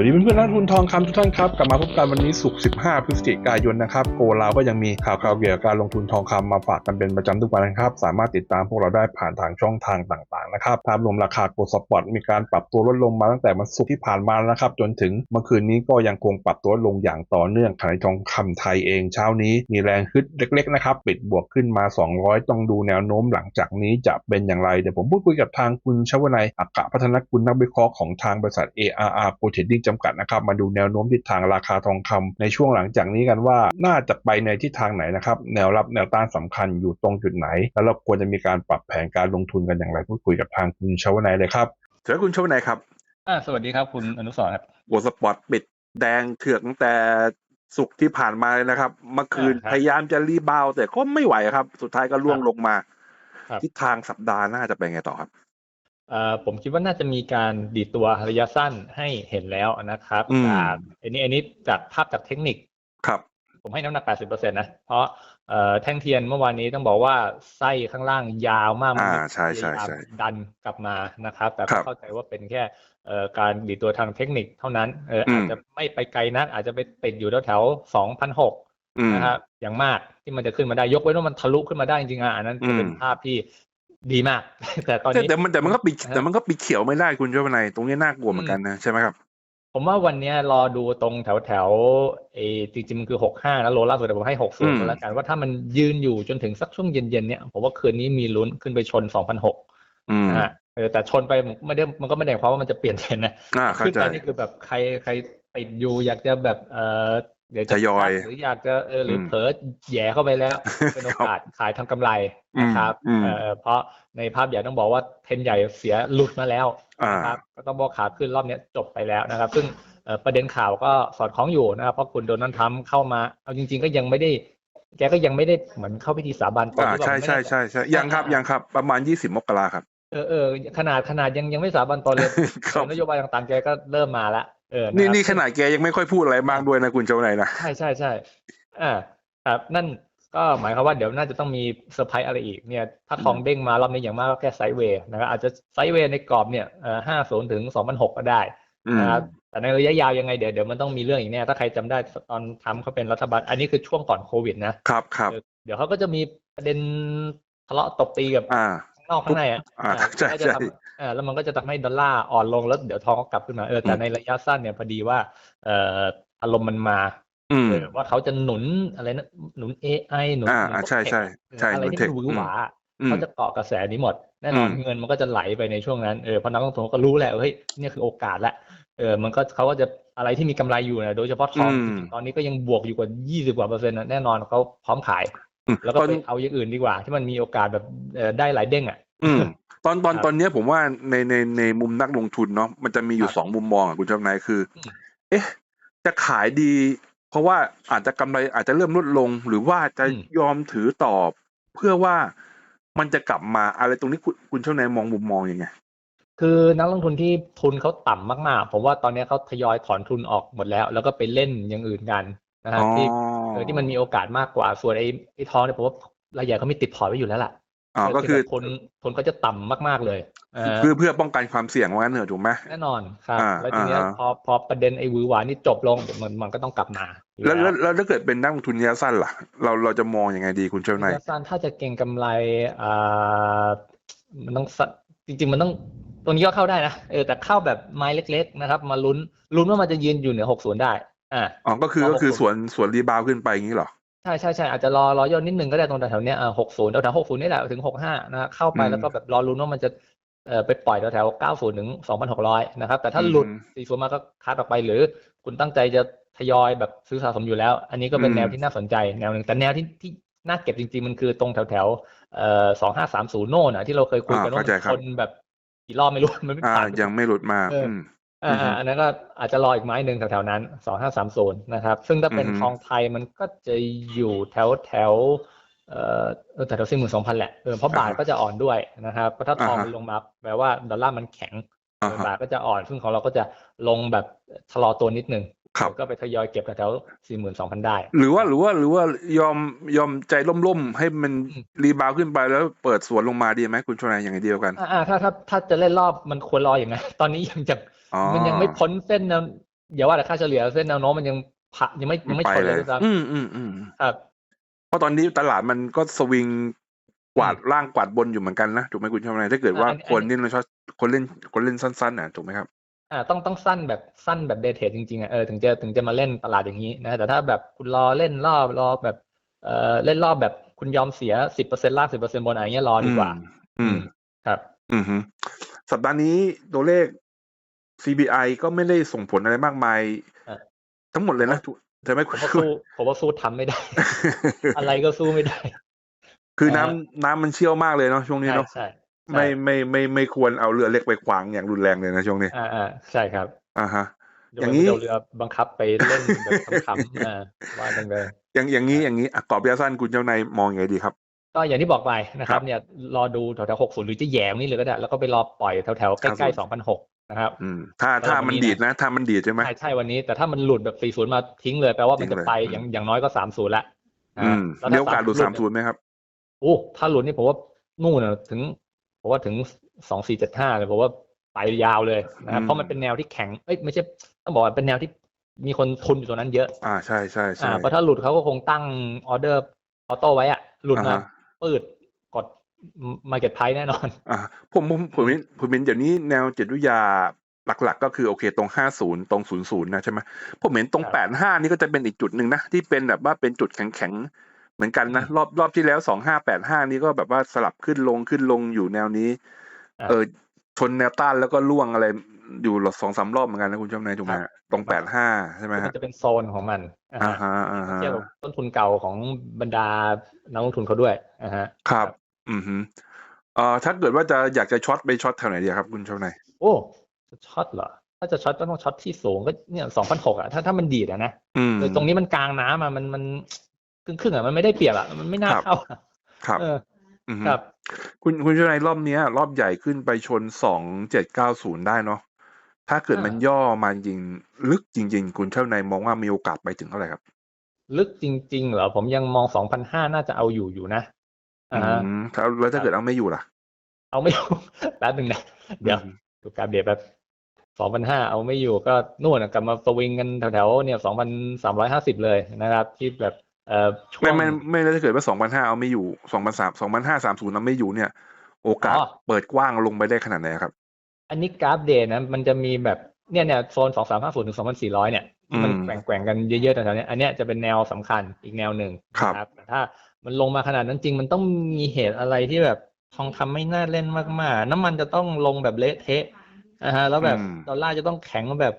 วัสดีเพื่อนๆนักลงทุนทองคำทุกท่านครับกลับมาพบกันวันนี้ศุกร์ 15 พฤศจิกายนนะครับโกเราก็ยังมีข่าวคราวเกี่ยวกับการลงทุนทองคำมาฝากกันเป็นประจำทุกวันนะครับ สามารถติดตามพวกเราได้ผ่านทางช่องทางต่างๆนะครับภาพรวมราคาโกลด์สปอร์ตมีการปรับตัวลดลงมาตั้งแต่วันศุกร์ที่ผ่านมาแล้วนะครับ จนถึงเมื่อคืนนี้ก็ยังคงปรับตัวลงอย่างต่อเนื่องขณะทองคำไทยเองเช้านี้ มีแรงขึ้นเล็กๆนะครับปิดบวกขึ้นมา 200 ต้องดูแนวโน้มหลังจากนี้จะเป็นอย่างไรเดี๋ยวผมพูดคุยกับทางคุณชวนัยอักขะพัฒนกุลนักวิเคราะห์ของทางบริษัท ARR Pro Trading จำกัดนะครับ มาดูแนวโน้มทิศทางราคาทองคำในช่วงหลังจากนี้กันว่าน่าจะไปในทิศทางไหนนะครับแนวรับแนวต้านสำคัญอยู่ตรงจุดไหน แล้วเราควรจะมีการปรับแผนการลงทุนกันอย่างไรพูดคุยกับทางคุณชวนัยเลยครับเชิญคุณชวนัยครับอ่าสวัสดีครับคุณอนุสรณ์ครับโกลด์สปอร์ตปิดแดงเถือกตั้งแต่สุกร์ที่ผ่านมาเลยนะครับ เมื่อคืนอ่าครับพยายามจะรีบาวด์แต่ก็ไม่ไหวครับ สุดท้ายก็ล่วงครับลงมาครับทิศทางสัปดาห์หน้าจะเป็นไงต่อครับเอ่อ ผมคิดว่าน่าจะมีการดีดตัวระยะสั้นให้เห็นแล้วนะครับอืมจากอันนี้อันนี้จากภาพจากเทคนิคครับผมให้น้ำหนัก 80%นะ เพราะเอ่อแท่งเทียนเมื่อวานนี้ต้องบอกว่าไส้ข้างล่างยาวมากมันอ่าใช่ใช่พยายามใช่ดันกลับมานะครับ แต่ครัก็บเข้าใจว่าเป็นแค่เอ่อการดีดตัวทางเทคนิคเท่านั้นเอออืมอาจจะไม่ไปไกลนัก อาจจะไปติดอยู่แถวๆ2,006อืมนะครับอย่างมากที่มันจะขึ้นมาได้ยกเว้นว่ามันทะลุขึ้นมาได้จริงๆอะอันนั้นจะเป็นอืมภาพที่ ดีมาก แต่ตอนแต่นี้แต่มันแต่มันก็ปีนะฮะแต่มันก็ปีเขียวไม่ได้คุณเจ้าพนัยตรงนี้น่ากลัวเหมือนกันนะใช่ไหมครับ ผมว่าวันเนี้ยรอดูตรงแถวแถวๆเอจริงๆมันคือหกห้าแล้วโลล่าสุดแต่ผมให้หกอืศูนมย์แล้วกันว่าถ้ามันยืนอยู่จนถึงสักช่วงเย็นๆเนี่ยผมว่าคืนนี้มีลุ้นขึ้นไปชนสองพันหกอืมนะฮะเออแต่ชนไปไม่ได้มันก็ไม่ได้หมายความว่ามันจะเปลี่ยนเทรนด์นะอ่าเข้าขึ้นใจไปนี่คือแบบใครใครติดอยู่อยากจะแบบเออ เดี๋ยวจะทยอยหรืออยากจะเออหรืออมเผลอแหย่เข้าไปแล้ว เป็นโอกาสขายทำกำไรนะครับอืมเออเพราะในภาพใหญ่ต้องบอกว่าเทรนด์ใหญ่เสียหลุดมาแล้วอ่านะครับก็ต้องบอกขาขึ้นรอบเนี้ยจบไปแล้วนะครับ ซึ่งเอ่อประเด็นข่าวก็สอดคล้องอยู่นะครับเพราะคุณโดนัลด์ทรัมป์เข้ามาเอาจริง ๆ ก็ยังไม่ได้แกก็ยังไม่ได้เหมือนเข้าพิธีสาบานตนอ่าหรือเปล่าใช่ผมไม่ใช่แน่ใจใช่ใช่ยังครับยังครับ ประมาณยี่สิบมกราครับเออเออขนาดขนาดยังยังไม่สาบานตนเลยครับนโยบายต่างๆแกก็เริ่มมาแล้ว เออนี่ะครับนี่ขนาดแกยังไม่ค่อยพูดอะไรมากด้วยนะคุณเจ้าพนัยนะใช่ใช่ใช่อ่าครับนั่นก็หมายความว่าเดี๋ยวน่าจะต้องมีเซอร์ไพรส์อะไรอีกเนี่ย ถ้าทองเด้งมารอบนี้อย่างมากก็แค่ไซด์เวย์นะครับอาจจะไซด์เวย์ในกรอบเนี่ยเอ่อห้าศูนย์ถึงสองพันหกก็ได้อืมนะครับแต่ในระยะยาวยังไงเดี๋ยวเดี๋ยวมันต้องมีเรื่องอีกแน่ ถ้าใครจำได้ตอนทำเขาเป็นรัฐบาล อันนี้คือช่วงก่อนโควิดนะครับครับเดี๋ยวเดี๋ยวเขาก็จะมีประเด็นทะเลาะตบตีกับอ่าข้าง นอกข้างในอะอ่าอ่าใช่ก็จะใช่ทำเออแล้วมันก็จะทำให้ดอลลาร์อ่อนลงแล้วเดี๋ยวทองก็กลับขึ้นมาเออแต่อืมในระยะสั้นเนี่ยพอดีว่าเอ่ออารมณ์มันมาอืมเออว่าเขาจะหนุนอะไรนะหนุน AI หนุนอ่าหนุนอ่าใช่พวกใช่เทคใช่อะไรหนุนที่เทคมันหวือหวาอืมเขาจะเกาะกระแสนี้หมดแน่นอนอืมเงินมันก็จะไหลไปในช่วงนั้นเออเพราะนักลงทุนก็รู้แหละว่าเฮ้ยเนี่ยคือโอกาสละเออมันก็เขาก็จะอะไรที่มีกำไรอยู่นะโดยเฉพาะทองอืมจริงๆตอนนี้ก็ยังบวกอยู่กว่า 20กว่าเปอร์เซ็นต์นะแน่นอนเขาพร้อมขายอืม แล้วก็ตอนไปเอาอย่างอื่นดีกว่า ที่มันมีโอกาสแบบเอ่อได้หลายเด้งอะอืมตอนตอนครับตอนเนี้ยผมว่าในในในมุมนักลงทุนเนาะมันจะมีอยู่ครับสองมุมมองอะคุณเจ้านายคืออมเอ๊ะ จะขายดี เพราะว่าอาจจะกำไรอาจจะเริ่มลดลง หรือว่าจะอืมยอมถือต่อเพื่อว่ามันจะกลับมาอะไรตรงนี้คุณคุณเจ้านายมองมุมมองยังไงคือนักลงทุนที่ทุนเขาต่ำมากๆ ผมว่าตอนนี้เขาทยอยถอนทุนออกหมดแล้ว แล้วก็ไปเล่นอย่างอื่นกันนะครับอ๋อที่เออที่มันมีโอกาสมากกว่า ส่วนไอ้ไอ้ทองเนี่ยผมว่ารายใหญ่เขามีติดพอร์ตไว้อยู่แล้วล่ะอ๋อก็คือทุนทุนก็จะต่ำมากๆเลยเออเพื่อเพื่อป้องกันความเสี่ยงว่างั้นเถอะถูกไหมแน่นอนครับอ่าแล้วทีเนี้ยอ่าพอพอประเด็นไอ้หวือหวานี่จบลงเดี๋ยวมันมันก็ต้องกลับมาอยู่แล้วแล้วแล้วแล้วถ้าเกิดเป็นนักลงทุนระยะสั้นล่ะ เราเราจะมองยังไงดีคุณเจ้านายระยะสั้นถ้าจะเก็งกำไรอ่ามันต้องสจริง ๆ มันต้องตรงนี้ก็เข้าได้นะเออแต่เข้าแบบไม้เล็ก ๆ นะครับ มาลุ้นลุ้นว่ามันจะยืนอยู่เหนือหกศูนย์ได้ อ่าอ๋อก็คือเอาก็คือ60สวนสวนรีบาวด์ขึ้นไปอย่างนี้เหรอ ใช่ใช่ใช่อาจจะรอรอย่นนิดนึงก็ได้ตรงแถวๆเนี้ยหกศูนย์แถวๆหกศูนย์นี่แหละถึงหกห้านะเข้าไปอืมแล้วก็แบบรอลุ้นว่ามันจะเอ่อไปปล่อยแถวๆเก้าศูนย์ถึงสองพันหกร้อยนะครับแต่ถ้าหลุดอืมสี่ศูนย์มาก็คัดออกไปหรือคุณตั้งใจจะทยอยแบบซื้อสะสมอยู่แล้ว อันนี้ก็เป็นอืมแนวที่น่าสนใจแนวหนึ่งแต่แนวที่ที่น่าเก็บจริงๆ มันคือตรงแถวๆเอ่อสองห้าสามศูนย์โน่นนะที่เราเคยคุยกันอ่าว่าเข้าใจมันครับคนแบบกี่รอบไม่รู้มันไม่อ่าผ่านยังไม่หลุดมาเอออืมอ่าอือฮึอ่าอันนั้นก็อาจจะรออีกไม้หนึ่งแถวๆนั้นสองห้าสามศูนย์นะครับ ซึ่งถ้าเป็นอือฮึทองไทยมันก็จะอยู่แถวแถวเอ่อเออแต่แถวสี่หมื่นสองพันแหละเออเพราะบาทก็จะอ่อนด้วยนะครับเพราะถ้าทองอ่าฮะมันลงมาแปลว่าดอลลาร์มันแข็งอ่าเออฮะบาทก็จะอ่อนซึ่งของเราก็จะลงแบบชะลอตัวนิดนึงครับก็ไปทยอยเก็บแถวสี่หมื่นสองพันได้ หรือว่าหรือว่าหรือว่ายอมยอมใจล่มๆ ให้มันอืมรีบาวด์ขึ้นไปแล้วเปิดสวนลงมาดีไหมคุณชนายอย่างไรเดียวกันอ่าอ่าถ้าถ้าถ้าจะเล่นรอบมันควรรออย่างไงตอนนี้ยังจะอ๋อ มันยังไม่พ้นเส้นแนวอย่าว่าแต่ค่าเฉลี่ยเส้นแนวโน้มมันยังผ่ายังไม่ยังไม่ไปชนเลเลยยด้วยซ้อืมอืมอืมำครับเพราะตอนนี้ตลาดมันก็สวิงกวาดล่างกวาดบนอยู่เหมือนกันนะถูกไหมคุณชมนายถ้าเกิดว่าอันนี้คนเล่นชอบคนเล่นคนเล่นสั้นๆน่ะถูกไหมครับอ่าต้องต้องสั้นแบบสั้นแบบเดทเทรดจริงๆอะเออถึงจะถึงจะมาเล่นตลาดอย่างนี้นะแต่ถ้าแบบคุณรอเล่นรอบรอแบบเออเล่นรอบแบบคุณยอมเสียสิบเปอร์เซ็นต์ล่างสิบเปอร์เซ็นต์บนอะไรเงี้ยรอดีกว่า อืมครับ อืมฮึสัปดาห์นี้ตัวเลข CBI ก็ไม่ได้ส่งผลอะไรมากมายอะทั้งหมดเลยนะถูกใช่ไหมผคุมณว่าสู้ผมว่าสู้ทำไม่ได้ อะไรก็สู้ไม่ได้ คือน้ำเอ่อน้ำมันเชี่ยวมากเลยเนาะช่วงนี้ใช่เนาะใช่ไม่ไม่ไม่ไม่ควรเอาเรือเล็กไปขวางอย่างรุนแรงเลยนะช่วงนี้ อ่าอ่าใช่ครับอ่าฮะเดี๋วอย่างนี้นี้เรือบังคับไปเล่นแบบขำๆอ่าว่ากันไปอย่างอย่างนี้อย่างนี้อะกรอบระยะสั้นคุณเจ้านายมองยังไงดีครับก็อย่างที่บอกไปนะคครัรับบเนี่ยรอดูแถวๆหกศูนย์หรือจะแหยมนี่เลยก็ได้ แล้วก็ไปรอปล่อยแถวๆใกล้ๆสองพันหก นะครับอืมถ้าถ้ามันดีดนะ ถ้ามันดีดใช่ไหมใช่ใช่วันนี้แต่ถ้ามันหลุดแบบสี่ศูนย์มาทิ้งเลยแปลว่ามันทิ้จะงเลยไปอืมอย่างอย่างน้อยก็สามศูนย์ละอืมแล้วมีถ้โอกาสหลุดสามศูนย์ไหมครับโอ้ถ้าหลุดนี่ผมว่านู่นน่ะถึงผมว่าถึงสองสี่เจ็ดห้าเลยผมว่าไปยาวเลยนะครับอืมเพราะมันเป็นแนวที่แข็งเอ้ยไม่ใช่ต้องบอกว่าเป็นแนวที่มีคนทุนอยู่ตรงนั้นเยอะ อ่าใช่ใช่ใช่อ่าเพราะถ้าหลุดเขาก็คงตั้งออเดอร์ออโต้ไว้อะหลุดมาอ่าฮะปืดกด มาเก็ตไพแน่นอนอ่าผมผมผมเห็นผมเห็นเดี๋ยวนี้แนวจิตวิทยาหลักๆ ก็คือโอเคตรงห้าศูนย์ตรงศูนย์ศูนย์นะใช่ไหมผมเห็นตรงครับแปดห้านี่ก็จะเป็นอีกจุดหนึ่งนะที่เป็นแบบว่าเป็นจุดแข็งๆเหมือนกันนะอืมรอบรอบที่แล้วสองห้าแปดห้านี่ก็แบบว่าสลับขึ้นลงขึ้นลงอยู่แนวนี้อ่าเออชนแนวต้านแล้วก็ล่วงอะไรอยู่สองสามรอบเหมือนกันนะคุณผู้ชมนายถูกไหมครับตรงแปดห้าใช่ไหมมัฮะนจะเป็นโซนของมันอ่าอ่าฮะฮะอ่าฮะเทียบกับต้นทุนเก่าของบรรดานักลงทุนเขาด้วยอ่าฮะครับ อืมฮึ เอ่อ ถ้าเกิดว่าจะ อยากจะช็อต ไปช็อตแถวไหนดีครับคุณผู้ชมนายโอ้ จะช็อตเหรอ ถ้าจะช็อตก็ต้องช็อตที่สูง ก็เนี่ยสองพันหกอะถ้า ถ้ามันดีดอะนะ อืมโดยตรงนี้มันกลางน้ำอะมัน มัน ครึ่งครึ่งๆอะมันไม่ได้เปรียบอะมันไม่น่าครับเข้าอะ ครับเออ อืมฮึครับ คุณ คุณชนายรอบเนี้ย รอบใหญ่ขึ้นไปชนสองเจ็ดเก้าศูนย์ได้เนาะ ถ้าเกิดมันย่อมาจริงลึกจริง ๆ คุณเจ้านายมองว่ามีโอกาสไปถึงเท่าไหร่ครับ ลึกจริง ๆ เหรอ ผมยังมองสองพันห้าน่าจะเอาอยู่อยู่นะ อ่าฮะอืมถ้าแล้วถ้าเกิดเอาไม่อยู่ล่ะ เอาไม่อยู่ แป๊บหนึ่งนะ เดี๋ยวอืมดูกราฟเดียแบบสองพันห้าเอาไม่อยู่ก็นู่นนะกลับมาสวิงกันแถวๆเนี่ยสองพันสามร้อยห้าสิบเลยนะครับ ที่แบบเอ่อช่วไม่ง ไม่ไม่แล้วถ้าเกิดว่าสองพันห้าเอาไม่อยู่สองพันสามสองพันห้าสามศูนย์เอาไม่อยู่เนี่ย โอกาสอ๋อ เปิดกว้างลงไปได้ขนาดไหนครับ อันนี้กราฟเดย์นะมันจะมีแบบเนี่ยเนี่ยโซนสองสามห้าศูนย์ถึงสองพันสี่ร้อยเนี่ยที่มันอืมแกว่งแกว่งๆกันเยอะๆแถวๆเนี้ยอันเนี้ยจะเป็นแนวสำคัญอีกแนวหนึ่งครับ นะแต่ถ้า มันลงมาขนาดนั้นจริง มันต้องมีเหตุอะไรที่แบบทองคำไม่น่าเล่นมากๆ น้ำมันจะต้องลงแบบเละเทะนะฮะ แล้วแบบอืมดอลลาร์จะต้องแข็งแบบ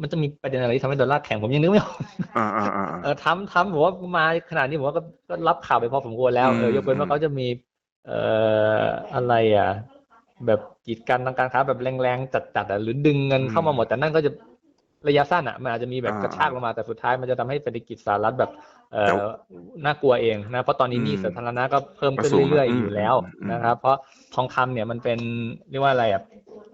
มันจะมีประเด็นอะไรที่ทำให้ดอลลาร์แข็งผมยังนึกไม่ออกอ่าอ่าอ่าอ่าเออทำทำผมว่ามาขนาดนี้ผมว่าก็ก็รับข่าวไปพอสมควรแล้วเออือมยกเว้นว่าเขาจะมี เอ่ออะไรอะ แบบกีดกันทางการค้าแบบแรงๆจัดๆอะหรือดึงเงินเข้ามาหมดแต่นั่นก็จะระยะสั้นอะมันอาจจะมีแบบอ่ากระชากลงมาแต่สุดท้ายมันจะทำให้เศรษฐกิจสหรัฐแบบ เอ่แต่อน่ากลัวเองนะเพราะตอนนี้อืมหนี้สาธารณะก็เพิ่มขึ้นก็สูงเรื่อยอืมๆอยู่แล้วอืมนะครับ เพราะทองคำเนี่ยมันเป็นเรียกว่าอะไรอะ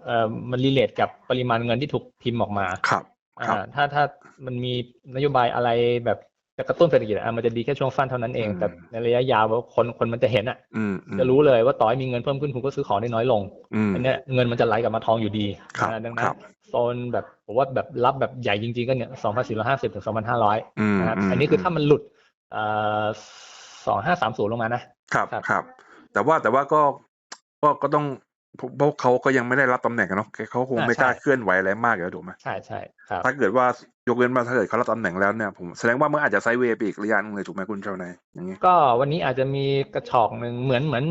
เอ่อมันรีเลทกับปริมาณเงินที่ถูกพิมพ์ออกมาครับครับอ่าถ้าถ้ามันมีนโยบายอะไรแบบจะกระตุ้นเศรษฐกิจอะมันจะดีแค่ช่วงสั้นเท่านั้นเองอืมแต่ในระยะยาวคนคนมันจะเห็นอะอืมอืมจะรู้เลยว่าต่อให้มีเงินเพิ่มขึ้นคุณก็ซื้อของได้น้อยลงอืมอันเนี้ยเงินมันจะไหลกลับมาทองอยู่ดีครับนะดังนั้ครันบ โซนแบบผมว่าแบบรับแบบใหญ่จริงๆก็เนี่ยสองพันสี่ร้อยห้าสิบถึงสองพันห้าร้อยอืมนะครับมอันนี้คือถ้ามันหลุดเอ่อสองห้าสามศูนย์ลงมานะครับครับครับ แต่ว่าแต่ว่าก็ก็ก็ต้องเพราะเขาก็ยังไม่ได้รับตำแหน่งอะเนาะเขาคงอ่าไม่กล้าใช่เคลื่อนไหวอะไรมากอยู่แล้วถูกไหมใช่ใช่ครับถ้าเกิดว่ายกเว้นว่าถ้าเกิดเขารับตำแหน่งแล้วเนี่ยผมแสดงว่ามันอาจจะไซด์เวย์ไปอีกระยะหนึงเลยถูกไหมคุณเจ้านายอย่างนี้ก็วันนี้อาจจะมีกระชอกหนึ่งเหมือนเหมือน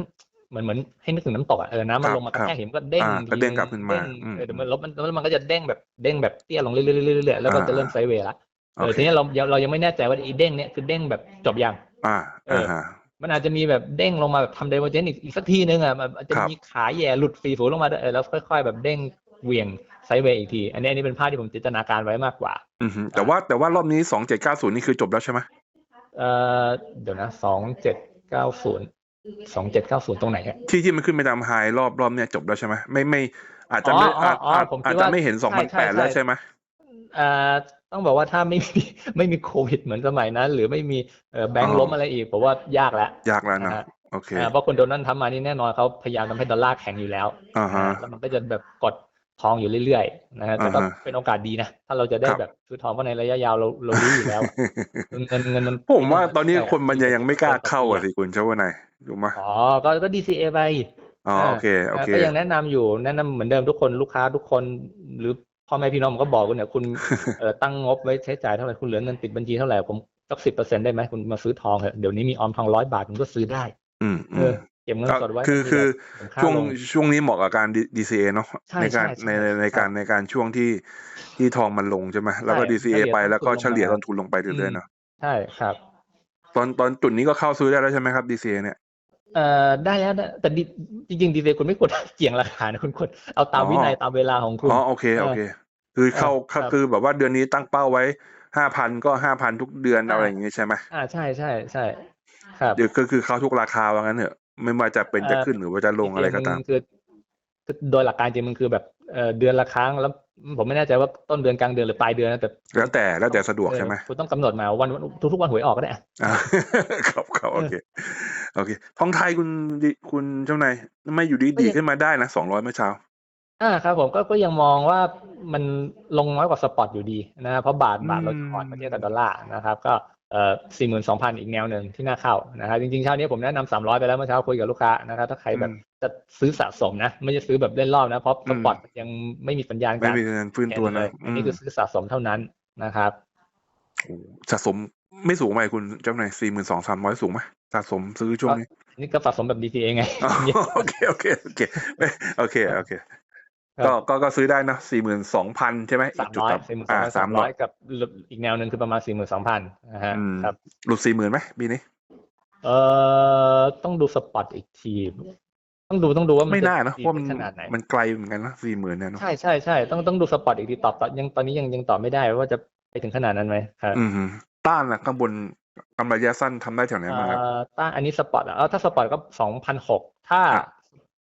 เหมือนเหมือนให้นึกถึงน้ำตกอะเออน้ำมันครับลงมากระแทครักบเห็นมันก็เด้งอ่าก็เด้งกลับขึ้นมาเด้งอืมเออเดี๋ยวมันแล้วมันแล้วมันก็จะเด้งแบบเด้งแบบเตี้ยลงเรื่อยๆเรื่อยๆเรื่อยๆแล้วก็อ่าจะเริ่มไซด์เวย์ละเออโอเคทีนี้เราเรายังไม่แน่ใจว่าไอ้เด้งเนี่ยคือเด้งแบบจบยังอ่าเออ่าอฮะมันอาจจะมีแบบเด้งลงมาแบบทำไดเวอร์เจนอีกอีกสักทีนึงอะมันอาจจะครับมีขาแย่หลุดฟรีฝูลงมาด้วยเออแล้วค่อย ๆ แบบเด้งเหวี่ยงไซด์เวย์อีกที อันนี้อันนี้เป็นภาพที่ผมจินตนาการไว้มากกว่า อือฮึแต่ว่าแต่ว่ารอบนี้สองเจ็ดเก้าศูนย์นี่คือจบแล้วใช่ไหมเอ่อเดี๋ยวนะสองเจ็ดเก้าศูนย์ สองเจ็ดเก้าศูนย์ตรงไหนอะที่ที่มันขึ้นไปตามไฮรอบรอบเนี่ยจบแล้วใช่ไหมไม่ไม่ อาจจะไม่อ๋ออ๋ออาจอ๋ออาจผมคิดอาจว่าจะไม่เห็นสองใช่พันใช่แปดแล้วใช่ใช่ไหมเอ่อต้องบอกว่าถ้าไม่มี ไม่มีโควิดเหมือนสมัยนั้น หรือไม่มีเอ่อแบงก์ล้มอะไรอีกผมว่ายากแล้วยากแล้วนะนะฮะโอเค อ่าเพราะคนโดนัลด์ทำมานี่แน่นอนเขาพยายามทำให้ดอลลาร์แข็งอยู่แล้วอ่าฮะอ่าแล้วมันก็จะแบบกด ทองอยู่เรื่อยๆนะฮะแต่ก็อ่าฮะเป็นโอกาสดีนะ ถ้าเราจะได้ครับแบบซื้อทองเพราะในระยะยาวเราเรารู้อยู่แล้วอะเงินเงินมันผมว่าตอนนี้ใช่คนมันยังไม่กล้าเข้าอะสิคุณเจ้าว่านายถูกไหมอ๋อก็ก็ DCA ไปอ๋อโอเคโอเคก็ยังแนะนำอยู่แนะนำเหมือนเดิมทุกคนลูกค้าทุกคนหรือพ่อแม่พี่น้องผมก็บอกคุณเนี่ยคุณเอ่อตั้งงบไว้ใช้จ่ายเท่าไหร่คุณเหลือเงินติดบัญชีเท่าไหร่ผมสักสิบเปอร์เซ็นได้ไหมคุณมาซื้อทองเถอะเดี๋ยวนี้มีออมทองร้อยบาทคุณก็ซื้อได้ อืมอืเอมอ เก็บเงินสดไว้คือคือมันค่าช่วงลงช่วงนี้เหมาะกับการ D- DCA เนาะใช่ในการใช่ในใช่ในในการในการช่วงที่ที่ทองมันลงใช่ไหมแล้วก็ใช่ DCA เฉลี่ยไปแล้วก็ต้นทุนเฉลี่ยลงมาต้นทุนลงไปเรื่อยๆเนาะใช่ครับ ตอนตอนจุดนี้ก็เข้าซื้อได้แล้วใช่ไหมครับ DCA เนี่ยเอ่อได้แล้วได้แต่ดิจริงๆดีเคุณไม่ควรเกี่ยงราคานะคุณควรเอาตามอ๋อวินัยตามเวลาของคุณอ๋อโอเคโอเค คือเข้าเออครับคือแบบว่าเดือนนี้ตั้งเป้าไว้ห้าพันก็ห้าพันทุกเดือนอ่าอะไรอย่างงี้ใช่ไหมอ่าใช่ใช่ใช่ครับเดี๋ยวก็คือเข้าทุกราคาว่างั้นเถอะ ไม่ว่าจะเป็นเอ่อจะขึ้นหรือว่าจะลงอะไรก็ตามจงๆนคือคือโดยหลักการจริงมันคือแบบเอ่อเดือนละครั้งแล้ว ผมไม่แน่ใจว่าต้นเดือนกลางเดือนหรือปลายเดือนนะแต่แล้วแต่แล้วแต่สะดวกใช่ไหมเออคุณต้องกำหนดมาวันวันทุกๆวันหวยออกก็ได้อะอ่าครับครับโอเคโอเคทองไทยคุณดิคุณเจ้านายไม่อยู่ดีดีขึ้นมาได้นะสองร้อยเมื่อเช้าอ่าครับผมก็ก็ยังมองว่ามันลงน้อยกว่าสปอตอยู่ดีนะครับเพราะบาทบาทเราอืมอ่อนเมื่อเทียบกับดอลลาร์นะครับ ก็เอ่อ สี่หมื่นสองพันอีกแนวหนึ่งที่น่าเข้านะครับจริงๆเช้านี้ผมแนะนำสามร้อยไปแล้วเมื่อเช้าคุยกับลูกค้านะครับถ้าใครแบบจะซื้อสะสมนะ ไม่ใช่ซื้อแบบเล่นรอบนะ เพราะสปอตยังไม่มีสัญญาณไม่การมีเงินฟื้นตัวเลนะยอันนี้คือซื้อสะสมเท่านั้นนะครับโอ้สะสมไม่สูงไหมคุณเจ้านายสี่หมื่นสองสามร้อยสูงไหมสะสมซื้อช่วงนี้อันนี่ก็สะสมแบบ DCA ไงอ๋อโอเคโอเคโอเคไม่โอเคโอเคครับ ก็ก็ก็ซื้อได้นะสี่หมื่นสองพันใช่ไหมสามจุดร้อยต่ำสี่หมื่นสอ่าองพันสาสามมร้ร้ออยยกับอีกแนวหนึ่งคือประมาณสี่หมื่นสองพันนะฮะอืมครับหลุดสี่หมื่นไหมปีนี้ เอ่อต้องดูสปอตอีกที ต้องดูต้องดูว่ามันไม่น่านะจเพราะมันขนาดไหนมันไกลเหมือนกันนะสี่หมื่นเนี่ยเนอะใช่ใช่ใช่ต้องต้องดูสปอตอีกทีตอบตอบยังตอนนี้ยังยังตอบไม่ได้ว่าจะไปถึงขนาดนั้นไหมครับอืมฮึต้านนะข้างบนกำไรระยะสั้นทำได้แถวไหนบ้างครับเอ่อต้านอันนี้สปอตอะเออถ้าสปอตก็สองพันหกถ้าครับ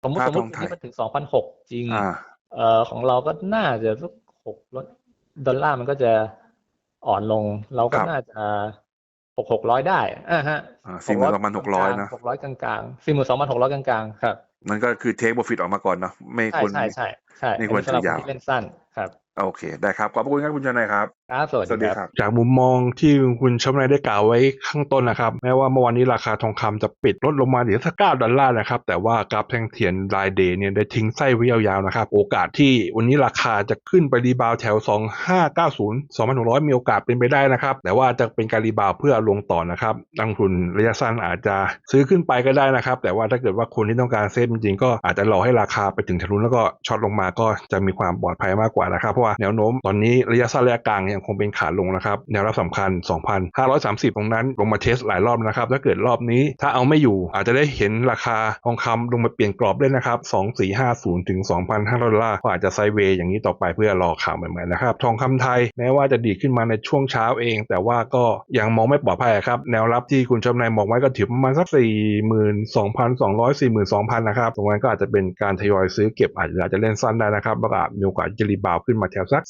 สมมติถ้าสมมติทองไทยนี่มันถึงสองพันหกจริงอ่า เอ่อของเราก็น่าจะสักหกดอลลาร์มันก็จะอ่อนลง เราก็ครับ น่าจะหกหกร้อยได้อ่าฮะสี่หมื่นสองพันหกร้อยนะ หกร้อยกลางๆสี่หมื่นสองพันหกร้อยกลางๆครับมันก็คือเทคโปรฟิตออกมาก่อนเนาะไม่ใช่ควร ใช่ใช่ใช่ไม่ควรอันนี้สำหรับถือยาว คนที่เล่นสั้น ครับโอเค ได้ครับ ขอบพระคุณครับคุณชนายครับครับสวัสสวัสดีดีคครับรับ จากมุมมองที่คุณชมนายได้กล่าวไว้ข้างต้นนะครับ แม้ว่าเมื่อวานนี้ราคาทองคำจะปิดลดลงมาเหลือสักเก้าดอลลาร์นะครับ แต่ว่ากราฟแท่งเทียนรายเดย์เนี่ยได้ทิ้งไส้ไว้ยาวๆนะครับ โอกาสที่วันนี้ราคาจะขึ้นไปรีบาวด์แถว 2590 2600 มีโอกาสเป็นไปได้นะครับ แต่ว่าจะเป็นการรีบาวด์เพื่อลงต่อนะครับนักลงทุนระยะสั้นอาจจะซื้อขึ้นไปก็ได้นะครับ แต่ว่าถ้าเกิดว่าคนที่ต้องการเซฟจริงๆก็อาจจะรอให้ราคาไปถึงทะลุแล้วก็ช็อตลงมาก็จะมีความปลอดภัยมากกว่านะครับ เพราะว่าแนวโน้มตอนนี้ระยะสั้นระยะกลางยังคงเป็นขาลงนะครับ แนวรับสำคัญ 2,530 ตรงนั้นลงมาเทสหลายรอบนะครับ ถ้าเกิดรอบนี้ถ้าเอาไม่อยู่อาจจะได้เห็นราคาทองคำลงมาเปลี่ยนกรอบด้วยนะครับ 2450 ถึง 2,500 ดอลลาร์ก็อาจจะไซเวย์อย่างนี้ต่อไปเพื่อรอข่าวใหม่ๆนะครับ ทองคำไทยแม้ว่าจะดีขึ้นมาในช่วงเช้าเอง แต่ว่าก็ยังมองไม่ปลอดภัยครับ แนวรับที่คุณชมนายมองไว้ก็ถือประมาณสัก 42,200 42,000 นะครับ ตรงนั้นก็อาจจะเป็นการทยอยซื้อเก็บอาจจะอาจจะเล่นสั้นได้นะครับแล้วก็อาจมีโอกาสจะรีบาวด์ขึ้นมาแถวสัก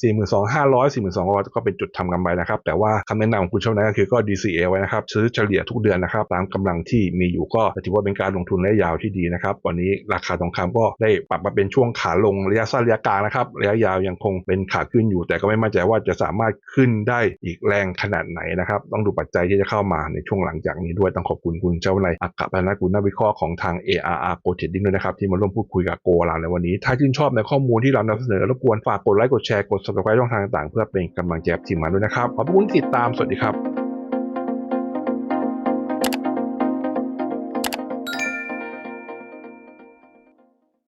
42,500 42,000ก็เป็นจุดทำกำไรนะครับ แต่ว่าคำแนะนำของคุณชมนายก็คือก็ DCA ไว้นะครับ ซื้อเฉลี่ยทุกเดือนนะครับ ตามกำลังที่มีอยู่ก็ถือว่าเป็นการลงทุนระยะยาวที่ดีนะครับ วันนี้ราคาทองคำก็ได้ปรับมาเป็นช่วงขาลงระยะสั้นระยะกลางนะครับ ระยะยาวยังคงเป็นขาขึ้นอยู่ แต่ก็ไม่มั่นใจว่าจะสามารถขึ้นได้อีกแรงขนาดไหนนะครับ ต้องดูปัจจัยที่จะเข้ามาในช่วงหลังจากนี้ด้วย ต้องขอบคุณคุณเจ้าวนายอักขพันธ์กุลนักวิเคราะห์ของทาง ARR Go Trading ด้วยนะครับที่มาร่วมพูดคุยกับโกเราในวันนี้ ถ้าชื่นชอบในข้อมูลที่เรานำเสนอรบกวนฝากกดไลค์กดแชร์กด subscribe ช่องทางต่างๆ เพื่อเป็นกำลังใจทีมงานด้วยนะครับขอบคุณที่ติดตามสวัสดีครับ